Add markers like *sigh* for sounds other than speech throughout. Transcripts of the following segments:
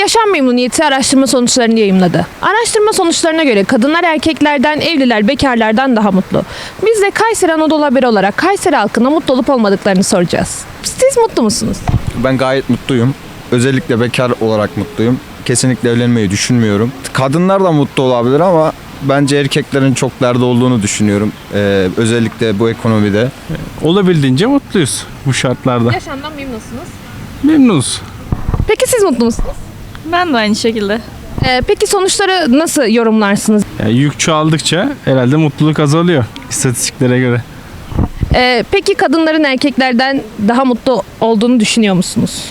Yaşam Memnuniyeti araştırma sonuçlarını yayımladı. Araştırma sonuçlarına göre kadınlar erkeklerden, evliler bekarlardan daha mutlu. Biz de Kayseri Anadolu Haberi olarak Kayseri halkına mutlu olup olmadıklarını soracağız. Siz mutlu musunuz? Ben gayet mutluyum. Özellikle bekar olarak mutluyum. Kesinlikle evlenmeyi düşünmüyorum. Kadınlar da mutlu olabilir ama bence erkeklerin çok derdi olduğunu düşünüyorum. Ee, özellikle bu ekonomide. Olabildiğince mutluyuz bu şartlarda. Yaşamdan memnunsunuz. Memnunuz. Peki siz mutlu musunuz? Ben de aynı şekilde. Ee, peki sonuçları nasıl yorumlarsınız? Yani yük çoğaldıkça herhalde mutluluk azalıyor istatistiklere göre. Ee, peki kadınların erkeklerden daha mutlu olduğunu düşünüyor musunuz?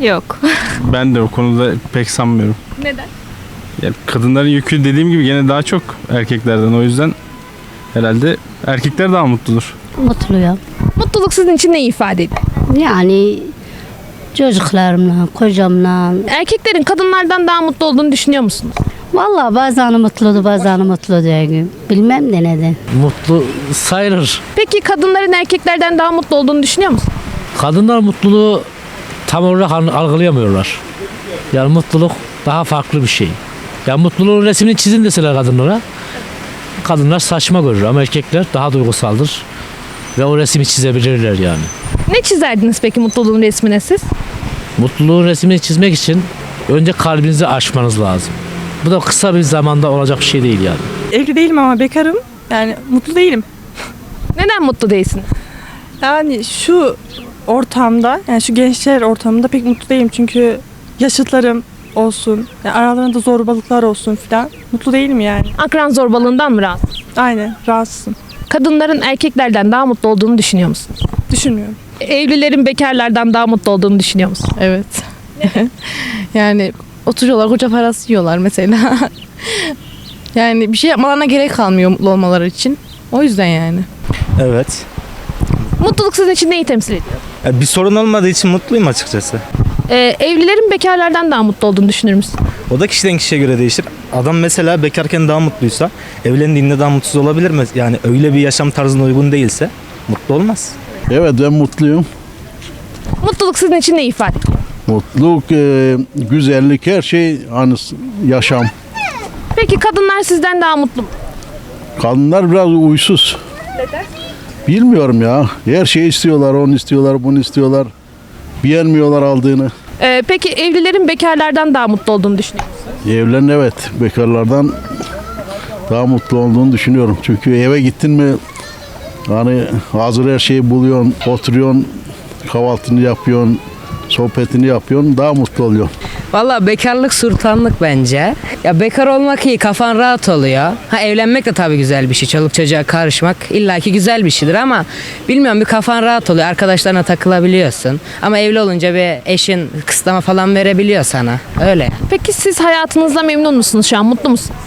Yok. *laughs* Ben de o konuda pek sanmıyorum. Neden? Yani kadınların yükü dediğim gibi gene daha çok erkeklerden. O yüzden herhalde erkekler daha mutludur. Mutluyum. Mutluluk sizin için ne ifade ediyor? Yani çocuklarımla, kocamla. Erkeklerin kadınlardan daha mutlu olduğunu düşünüyor musunuz? Vallahi bazen mutludu, bazen mutlu değil. Bilmem de neden. Mutlu sayılır. Peki kadınların erkeklerden daha mutlu olduğunu düşünüyor musunuz? Kadınlar mutluluğu tam olarak al- algılayamıyorlar. Yani mutluluk daha farklı bir şey. Ya mutluluğun resmini çizin deseler kadınlara. Kadınlar saçma görür ama erkekler daha duygusaldır. Ve o resmi çizebilirler yani. Ne çizerdiniz peki mutluluğun resmine siz? Mutluluğun resmini çizmek için önce kalbinizi açmanız lazım. Bu da kısa bir zamanda olacak bir şey değil yani. Evli değilim ama bekarım. Yani mutlu değilim. Neden mutlu değilsiniz? Yani şu ortamda, yani şu gençler ortamında pek mutlu değilim. Çünkü yaşıtlarım olsun, yani aralarında zorbalıklar olsun filan. Mutlu değilim yani. Akran zorbalığından mı rahatsız? Aynen, rahatsızım. Kadınların erkeklerden daha mutlu olduğunu düşünüyor musunuz? Düşünmüyorum. Evlilerin bekarlardan daha mutlu olduğunu düşünüyor musunuz? Evet. *laughs* yani oturuyorlar koca parası yiyorlar mesela. *laughs* yani bir şey yapmalarına gerek kalmıyor mutlu olmaları için. O yüzden yani. Evet. Mutluluk sizin için neyi temsil ediyor? Ya Bir sorun olmadığı için mutluyum açıkçası. Ee, evlilerin bekarlardan daha mutlu olduğunu düşünür müsün? O da kişiden kişiye göre değişir. Adam mesela bekarken daha mutluysa evlendiğinde daha mutsuz olabilir mi? Yani öyle bir yaşam tarzına uygun değilse mutlu olmaz. Evet ben mutluyum. Mutluluk sizin için ne ifade ediyor? Mutluluk, e, güzellik her şey hani yaşam. Peki kadınlar sizden daha mutlu mu? Kadınlar biraz uysuz. Neden? Bilmiyorum ya. Her şeyi istiyorlar, onu istiyorlar, bunu istiyorlar. Beğenmiyorlar aldığını. Ee, peki evlilerin bekarlardan daha mutlu olduğunu düşünüyor musun? Evlen evet bekarlardan daha mutlu olduğunu düşünüyorum. Çünkü eve gittin mi hani hazır her şeyi buluyorsun, oturuyorsun, kahvaltını yapıyorsun, sohbetini yapıyorsun, daha mutlu oluyorsun. Valla bekarlık sultanlık bence. Ya bekar olmak iyi, kafan rahat oluyor. Ha evlenmek de tabii güzel bir şey. Çoluk çocuğa karışmak illaki güzel bir şeydir ama bilmiyorum bir kafan rahat oluyor. Arkadaşlarına takılabiliyorsun. Ama evli olunca bir eşin kısıtlama falan verebiliyor sana. Öyle. Peki siz hayatınızda memnun musunuz şu an? Mutlu musunuz?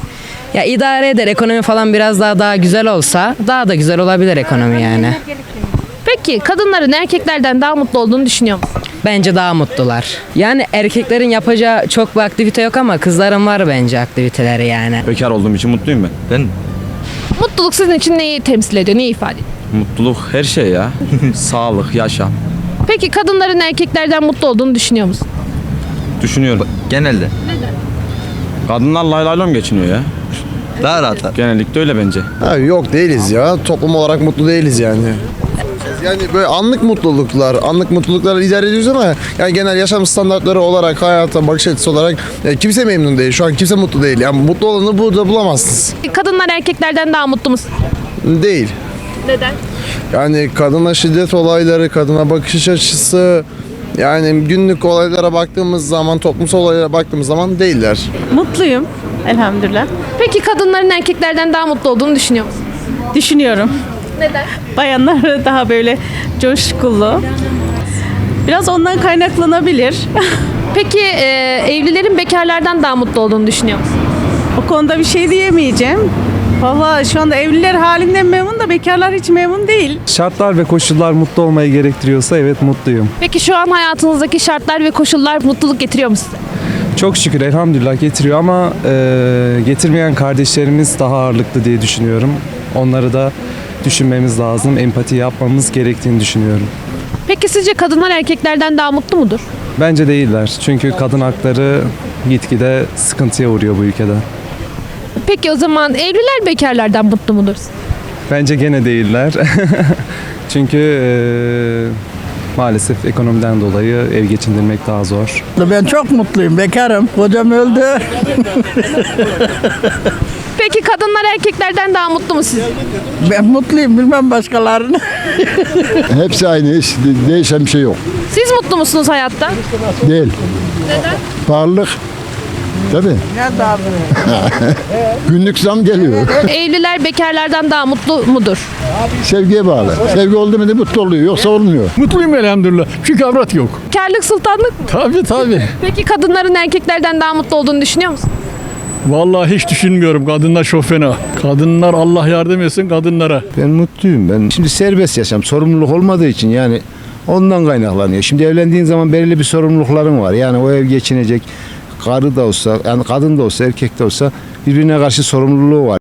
Ya idare eder ekonomi falan biraz daha daha güzel olsa daha da güzel olabilir ekonomi yani. Peki kadınların erkeklerden daha mutlu olduğunu düşünüyor musun? Bence daha mutlular. Yani erkeklerin yapacağı çok bir aktivite yok ama kızların var bence aktiviteleri yani. Bekar olduğum için mutluyum ben. Ben Mutluluk sizin için neyi temsil ediyor? Neyi ifade ediyor? Mutluluk her şey ya. *laughs* Sağlık, yaşam. Peki kadınların erkeklerden mutlu olduğunu düşünüyor musun? Düşünüyorum. genelde Kadınlar lay lay lom geçiniyor ya. Daha rahat. Genellikle öyle bence. Ha, yok değiliz ya. Toplum olarak mutlu değiliz yani. Yani böyle anlık mutluluklar, anlık mutlulukları idare ediyoruz ama yani genel yaşam standartları olarak, hayata bakış açısı olarak e, kimse memnun değil. Şu an kimse mutlu değil. Yani mutlu olanı burada bulamazsınız. Kadınlar erkeklerden daha mutlu musun? Değil. Neden? Yani kadına şiddet olayları, kadına bakış açısı, yani günlük olaylara baktığımız zaman, toplumsal olaylara baktığımız zaman değiller. Mutluyum. Elhamdülillah. Peki kadınların erkeklerden daha mutlu olduğunu düşünüyor musun? Düşünüyorum. Neden? Bayanlar daha böyle coşkulu. Biraz ondan kaynaklanabilir. *laughs* Peki e, evlilerin bekarlardan daha mutlu olduğunu düşünüyor musun? o konuda bir şey diyemeyeceğim. Valla şu anda evliler halinden memnun da bekarlar hiç memnun değil. Şartlar ve koşullar mutlu olmayı gerektiriyorsa evet mutluyum. Peki şu an hayatınızdaki şartlar ve koşullar mutluluk getiriyor mu size? Çok şükür elhamdülillah getiriyor ama e, getirmeyen kardeşlerimiz daha ağırlıklı diye düşünüyorum. Onları da düşünmemiz lazım, empati yapmamız gerektiğini düşünüyorum. Peki sizce kadınlar erkeklerden daha mutlu mudur? Bence değiller. Çünkü kadın hakları gitgide sıkıntıya uğruyor bu ülkede. Peki o zaman evliler bekarlardan mutlu mudur? Bence gene değiller. *laughs* Çünkü eee, maalesef ekonomiden dolayı ev geçindirmek daha zor. Ben çok mutluyum. Bekarım. Kocam öldü. Peki kadınlar erkeklerden daha mutlu mu siz? Ben mutluyum. Bilmem başkalarını. Hepsi aynı. Hiç de- değişen bir şey yok. Siz mutlu musunuz hayatta? Değil. Neden? Pahalılık. Tabii. Ne daha *laughs* Günlük zam geliyor. Evliler bekarlardan daha mutlu mudur? Sevgiye bağlı. Sevgi oldu mu da mutlu oluyor. Yoksa olmuyor. Mutluyum elhamdülillah. Çünkü avrat yok. Bekarlık sultanlık mı? Tabii tabii. Peki kadınların erkeklerden daha mutlu olduğunu düşünüyor musun? Vallahi hiç düşünmüyorum. Kadınlar çok fena. Kadınlar Allah yardım etsin kadınlara. Ben mutluyum. Ben şimdi serbest yaşam. Sorumluluk olmadığı için yani ondan kaynaklanıyor. Şimdi evlendiğin zaman belirli bir sorumlulukların var. Yani o ev geçinecek. Karı da olsa, yani kadın da olsa, erkek de olsa birbirine karşı sorumluluğu var.